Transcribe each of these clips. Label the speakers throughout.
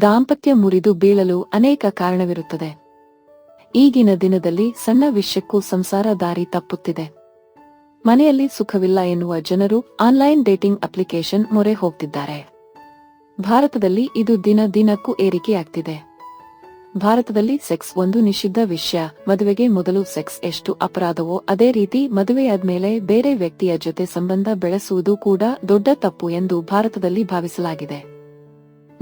Speaker 1: ದಾಂಪತ್ಯ ಮುರಿದು ಬೀಳಲು ಅನೇಕ ಕಾರಣವಿರುತ್ತದೆ. ಈಗಿನ ದಿನದಲ್ಲಿ ಸಣ್ಣ ವಿಷಯಕ್ಕೂ ಸಂಸಾರ ದಾರಿ ತಪ್ಪುತ್ತಿದೆ. ಮನೆಯಲ್ಲಿ ಸುಖವಿಲ್ಲ ಎನ್ನುವ ಜನರು ಆನ್ಲೈನ್ ಡೇಟಿಂಗ್ ಅಪ್ಲಿಕೇಶನ್ ಮೊರೆ ಹೋಗ್ತಿದ್ದಾರೆ. ಭಾರತದಲ್ಲಿ ಇದು ದಿನ ದಿನಕ್ಕೂ ಏರಿಕೆಯಾಗ್ತಿದೆ. ಭಾರತದಲ್ಲಿ ಸೆಕ್ಸ್ ಒಂದು ನಿಷಿದ್ಧ ವಿಷಯ, ಮದುವೆಗೆ ಮೊದಲು ಸೆಕ್ಸ್ ಎಷ್ಟು ಅಪರಾಧವೋ ಅದೇ ರೀತಿ ಮದುವೆಯಾದ ಮೇಲೆ ಬೇರೆ ವ್ಯಕ್ತಿಯ ಜೊತೆ ಸಂಬಂಧ ಬೆಳೆಸುವುದು ಕೂಡ ದೊಡ್ಡ ತಪ್ಪು ಎಂದು ಭಾರತದಲ್ಲಿ ಭಾವಿಸಲಾಗಿದೆ.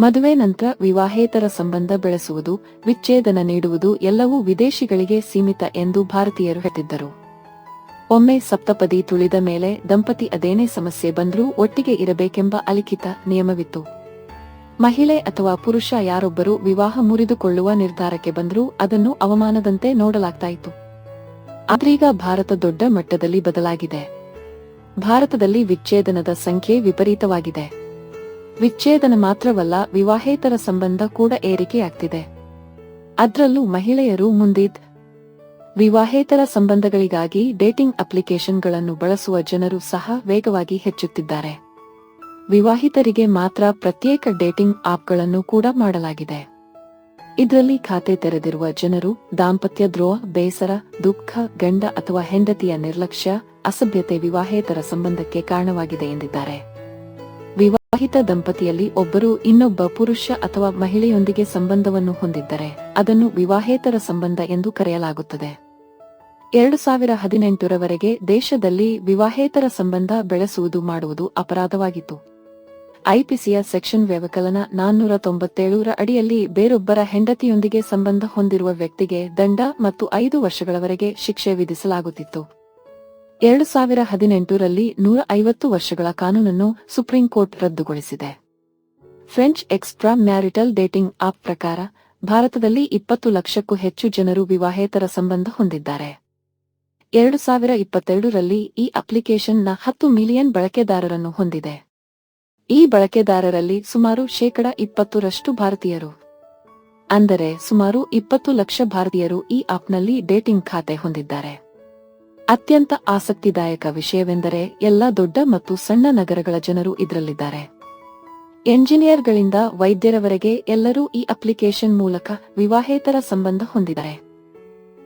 Speaker 1: ಮದುವೆ ನಂತರ ವಿವಾಹೇತರ ಸಂಬಂಧ ಬೆಳೆಸುವುದು, ವಿಚ್ಛೇದನ ನೀಡುವುದು ಎಲ್ಲವೂ ವಿದೇಶಿಗಳಿಗೆ ಸೀಮಿತ ಎಂದು ಭಾರತೀಯರು ಹೇಳಿದ್ದರು ಒಮ್ಮೆ ಸಪ್ತಪದಿ ತುಳಿದ ಮೇಲೆ ದಂಪತಿ ಅದೇನೇ ಸಮಸ್ಯೆ ಬಂದರೂ ಒಟ್ಟಿಗೆ ಇರಬೇಕೆಂಬ ಅಲಿಖಿತ ನಿಯಮವಿತ್ತು. ಮಹಿಳೆ ಅಥವಾ ಪುರುಷ ಯಾರೊಬ್ಬರು ವಿವಾಹ ಮುರಿದುಕೊಳ್ಳುವ ನಿರ್ಧಾರಕ್ಕೆ ಬಂದರೂ ಅದನ್ನು ಅವಮಾನದಂತೆ ನೋಡಲಾಗ್ತಾಯಿತು ಆದ್ರೀಗ ಭಾರತ ದೊಡ್ಡ ಮಟ್ಟದಲ್ಲಿ ಬದಲಾಗಿದೆ. ಭಾರತದಲ್ಲಿ ವಿಚ್ಛೇದನದ ಸಂಖ್ಯೆ ವಿಪರೀತವಾಗಿದೆ. ವಿಚ್ಛೇದನ ಮಾತ್ರವಲ್ಲ ವಿವಾಹೇತರ ಸಂಬಂಧ ಕೂಡ ಏರಿಕೆಯಾಗ್ತಿದೆ. ಅದ್ರಲ್ಲೂ ಮಹಿಳೆಯರು ಮುಂದಿದ್ ವಿವಾಹೇತರ ಸಂಬಂಧಗಳಿಗಾಗಿ ಡೇಟಿಂಗ್ ಅಪ್ಲಿಕೇಶನ್ಗಳನ್ನು ಬಳಸುವ ಜನರು ಸಹ ವೇಗವಾಗಿ ಹೆಚ್ಚುತ್ತಿದ್ದಾರೆ. ವಿವಾಹಿತರಿಗೆ ಮಾತ್ರ ಪ್ರತ್ಯೇಕ ಡೇಟಿಂಗ್ ಆಪ್ಗಳನ್ನು ಕೂಡ ಮಾಡಲಾಗಿದೆ. ಇದರಲ್ಲಿ ಖಾತೆ ತೆರೆದಿರುವ ಜನರು ದಾಂಪತ್ಯ ದ್ರೋಹ, ಬೇಸರ, ದುಃಖ, ಗಂಡ ಅಥವಾ ಹೆಂಡತಿಯ ನಿರ್ಲಕ್ಷ್ಯ, ಅಸಭ್ಯತೆ, ವಿವಾಹೇತರ ಸಂಬಂಧಕ್ಕೆ ಕಾರಣವಾಗಿದೆ ಎಂದಿದ್ದಾರೆ. ವಿವಾಹಿತ ದಂಪತಿಯಲ್ಲಿ ಒಬ್ಬರು ಇನ್ನೊಬ್ಬ ಪುರುಷ ಅಥವಾ ಮಹಿಳೆಯೊಂದಿಗೆ ಸಂಬಂಧವನ್ನು ಹೊಂದಿದ್ದರೆ ಅದನ್ನು ವಿವಾಹೇತರ ಸಂಬಂಧ ಎಂದು ಕರೆಯಲಾಗುತ್ತದೆ. ಎರಡು ಸಾವಿರ ಹದಿನೆಂಟರವರೆಗೆ ದೇಶದಲ್ಲಿ ವಿವಾಹೇತರ ಸಂಬಂಧ ಬೆಳೆಸುವುದು ಮಾಡುವುದು ಅಪರಾಧವಾಗಿತ್ತು. ಐಪಿಸಿಯ ಸೆಕ್ಷನ್ ವ್ಯವಕಲನ ನಾನ್ನೂರ ತೊಂಬತ್ತೇಳರ ಅಡಿಯಲ್ಲಿ ಬೇರೊಬ್ಬರ ಹೆಂಡತಿಯೊಂದಿಗೆ ಸಂಬಂಧ ಹೊಂದಿರುವ ವ್ಯಕ್ತಿಗೆ ದಂಡ ಮತ್ತು ಐದು ವರ್ಷಗಳವರೆಗೆ ಶಿಕ್ಷೆ ವಿಧಿಸಲಾಗುತ್ತಿತ್ತು. ಎರಡು ಸಾವಿರ ಹದಿನೆಂಟರಲ್ಲಿ ನೂರ ಐವತ್ತು ವರ್ಷಗಳ ಕಾನೂನನ್ನು supreme court ರದ್ದುಗೊಳಿಸಿದೆ. French extra marital dating app ಪ್ರಕಾರ, ಭಾರತದಲ್ಲಿ ಇಪ್ಪತ್ತು ಲಕ್ಷಕ್ಕೂ ಹೆಚ್ಚು ಜನರು ವಿವಾಹೇತರ ಸಂಬಂಧ ಹೊಂದಿದ್ದಾರೆ. ಎರಡು ಸಾವಿರ ಇಪ್ಪತ್ತೆರಡರಲ್ಲಿ ಈ ಅಪ್ಲಿಕೇಶನ್ನ ಹತ್ತು ಮಿಲಿಯನ್ ಬಳಕೆದಾರರನ್ನು ಹೊಂದಿದೆ. ಈ ಬಳಕೆದಾರರಲ್ಲಿ ಸುಮಾರು ಶೇಕಡ ಇಪ್ಪತ್ತರಷ್ಟು ಭಾರತೀಯರು. ಅಂದರೆ ಸುಮಾರು ಇಪ್ಪತ್ತು ಲಕ್ಷ ಭಾರತೀಯರು ಈ ಆಪ್ನಲ್ಲಿ ಡೇಟಿಂಗ್ ಖಾತೆ ಹೊಂದಿದ್ದಾರೆ. ಅತ್ಯಂತ ಆಸಕ್ತಿದಾಯಕ ವಿಷಯವೆಂದರೆ ಎಲ್ಲ ದೊಡ್ಡ ಮತ್ತು ಸಣ್ಣ ನಗರಗಳ ಜನರು ಇದರಲ್ಲಿದ್ದಾರೆ. ಎಂಜಿನಿಯರ್ಗಳಿಂದ ವೈದ್ಯರವರೆಗೆ ಎಲ್ಲರೂ ಈ ಅಪ್ಲಿಕೇಶನ್ ಮೂಲಕ ವಿವಾಹೇತರ ಸಂಬಂಧ ಹೊಂದಿದ್ದಾರೆ.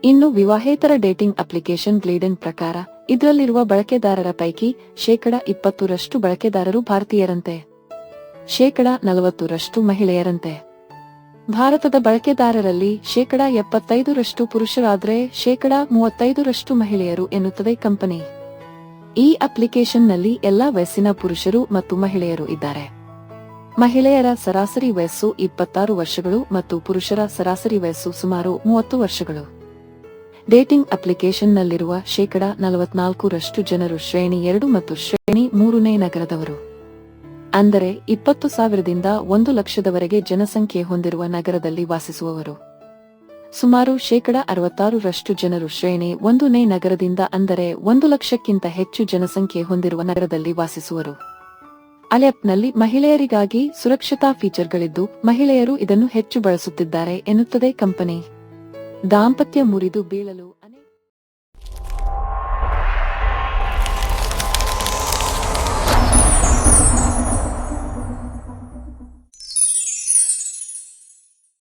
Speaker 1: ಇನ್ನು ವಿವಾಹೇತರ ಡೇಟಿಂಗ್ ಅಪ್ಲಿಕೇಶನ್ ಗ್ಲೀಡನ್ ಪ್ರಕಾರ, ಇದರಲ್ಲಿರುವ ಬಳಕೆದಾರರ ಪೈಕಿ ಶೇಕಡ ಇಪ್ಪತ್ತರಷ್ಟು ಬಳಕೆದಾರರು ಭಾರತೀಯರಂತೆ. ಶೇಕಡ ನಲವತ್ತರಷ್ಟು ಮಹಿಳೆಯರಂತೆ. ಭಾರತದ ಬಳಕೆದಾರರಲ್ಲಿ ಶೇಕಡ ಎಪ್ಪತ್ತೈದರಷ್ಟು ಪುರುಷರಾದ್ರೆ ಶೇಕಡ ಮೂವತ್ತೈದರಷ್ಟು ಮಹಿಳೆಯರು ಎನ್ನುತ್ತದೆ ಕಂಪನಿ. ಈ ಅಪ್ಲಿಕೇಶನ್ನಲ್ಲಿ ಎಲ್ಲಾ ವಯಸ್ಸಿನ ಪುರುಷರು ಮತ್ತು ಮಹಿಳೆಯರು ಇದ್ದಾರೆ. ಮಹಿಳೆಯರ ಸರಾಸರಿ ವಯಸ್ಸು ಇಪ್ಪತ್ತಾರು ವರ್ಷಗಳು ಮತ್ತು ಪುರುಷರ ಸರಾಸರಿ ವಯಸ್ಸು ಸುಮಾರು ಮೂವತ್ತು ವರ್ಷಗಳು. ಡೇಟಿಂಗ್ ಅಪ್ಲಿಕೇಶನ್ನಲ್ಲಿರುವ ಶೇಕಡ ನಲವತ್ನಾಲ್ಕರಷ್ಟು ಜನರು ಶ್ರೇಣಿ ಎರಡು ಮತ್ತು ಶ್ರೇಣಿ ಮೂರನೇ ನಗರದವರು. ಅಂದರೆ ಇಪ್ಪತ್ತು ಸಾವಿರದಿಂದ ಒಂದು ಲಕ್ಷದವರೆಗೆ ಜನಸಂಖ್ಯೆ ಹೊಂದಿರುವ ನಗರದಲ್ಲಿ ವಾಸಿಸುವವರು. ಸುಮಾರು ಶೇಕಡ ಅರವತ್ತಾರರಷ್ಟು ಜನರು ಶ್ರೇಣಿ ಒಂದನೇ ನಗರದಿಂದ ಅಂದರೆ ಒಂದು ಲಕ್ಷಕ್ಕಿಂತ ಹೆಚ್ಚು ಜನಸಂಖ್ಯೆ ಹೊಂದಿರುವ ನಗರದಲ್ಲಿ ವಾಸಿಸುವರು. ಅಲೆಪ್ನಲ್ಲಿ ಮಹಿಳೆಯರಿಗಾಗಿ ಸುರಕ್ಷತಾ ಫೀಚರ್ಗಳಿದ್ದು, ಮಹಿಳೆಯರು ಇದನ್ನು ಹೆಚ್ಚು ಬಳಸುತ್ತಿದ್ದಾರೆ ಎನ್ನುತ್ತದೆ ಕಂಪನಿ. ದಾಂಪತ್ಯ ಮುರಿದು ಬೀಳಲು